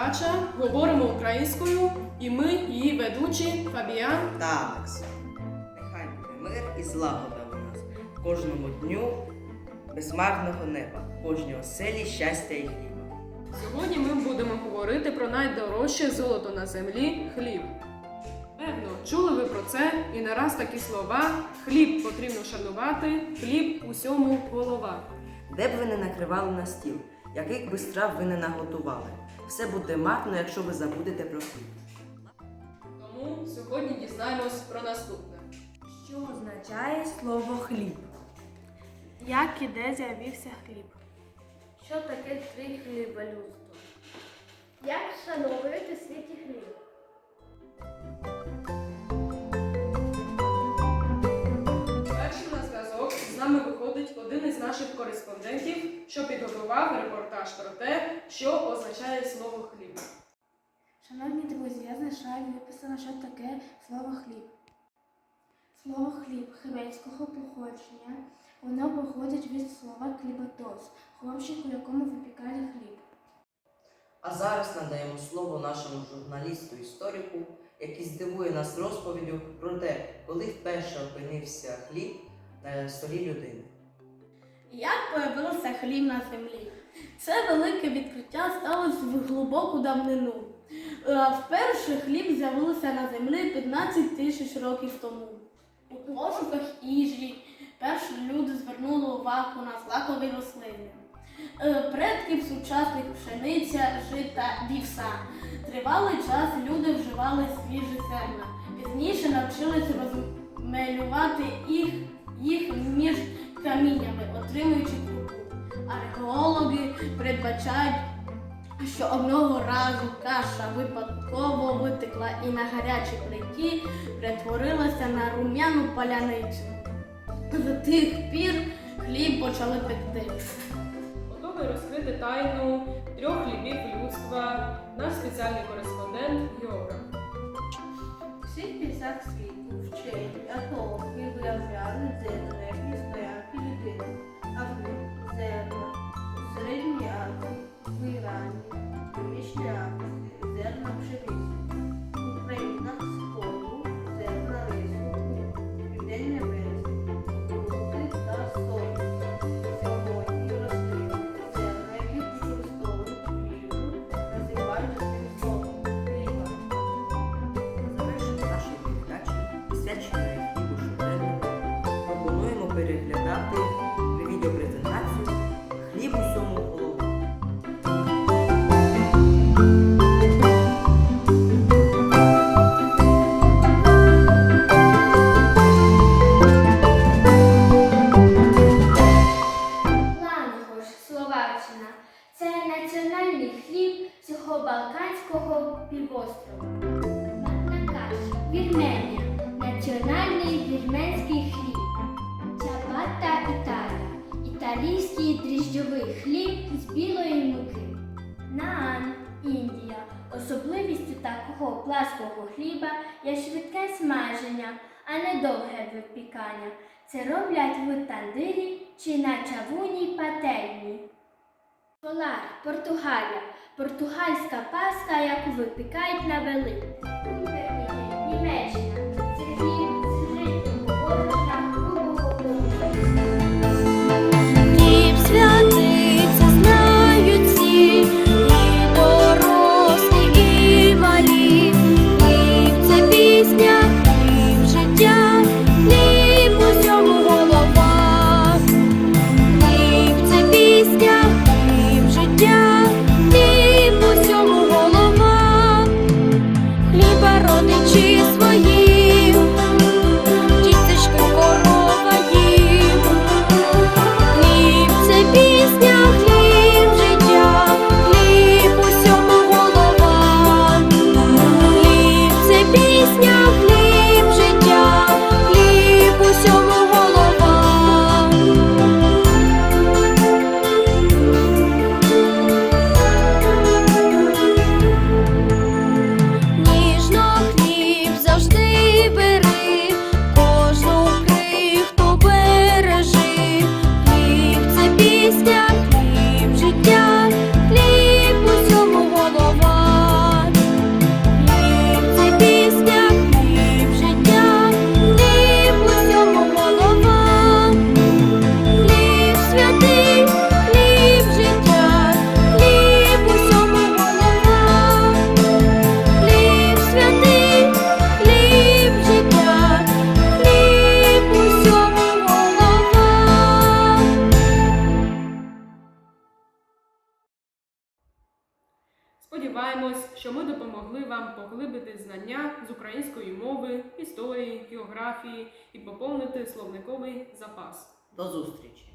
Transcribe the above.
передача Говоримо українською і ми, її ведучі Фабіан. та Алекс. Нехай буде мир і злагода у нас кожному дню безмарного неба, кожній оселі щастя і хліба. Сьогодні ми будемо говорити про найдорожче золото на землі хліб. Певно, чули ви про це і не раз такі слова: хліб потрібно шанувати, хліб усьому голова. Де б ви не накривали на стіл, яких би страв ви не наготували, все буде марно, якщо ви забудете про хліб. Тому сьогодні дізнаємось про наступне. Що означає слово хліб? Як і де з'явився хліб? Що таке три хліба людство? Як вшановують у світі хліб? Підготував репортаж про те, що означає слово хліб. Шановні друзі, я знайшла і виписала, що таке слово хліб. Слово хліб хрецького походження. Воно походить від слова кліботос, хлопчик, у якому випікали хліб. А зараз надаємо слово нашому журналісту-історику, який здивує нас розповіддю про те, коли вперше опинився хліб на столі людини. Як появився хліб на землі? Це велике відкриття сталося в глибоку давнину. Е, Вперше хліб з'явився на землі 15 тисяч років тому. У пошуках їжі перші люди звернули увагу на злакові рослини. Е, Предків сучасних пшениця, жита, вівса. Тривалий час люди вживали свіжі зерна. Пізніше навчилися розмелювати їх, отримуючи крупу. Археологи передбачають, що одного разу каша випадково витекла і на гарячій плиті перетворилася на рум'яну паляницю. З тих пір хліб почали пекти. Готовий розкрити тайну трьох хлібів людства наш спеціальний кореспондент Географ. Всіх місцях світу вчені, виявляли зерна як містоянки людини, а в них зерна у Середній Азії, в Ірані, Італійський дріжджовий хліб з білої муки. Наан, Індія. Особливістю такого плаского хліба є швидке смаження, а не довге випікання. Це роблять в тандирі чи на чавуній пательні. Полар, Португалія. Португальська паска, яку випікають на Великдень. Сподіваємось, що ми допомогли вам поглибити знання з української мови, історії, географії і поповнити словниковий запас. До зустрічі!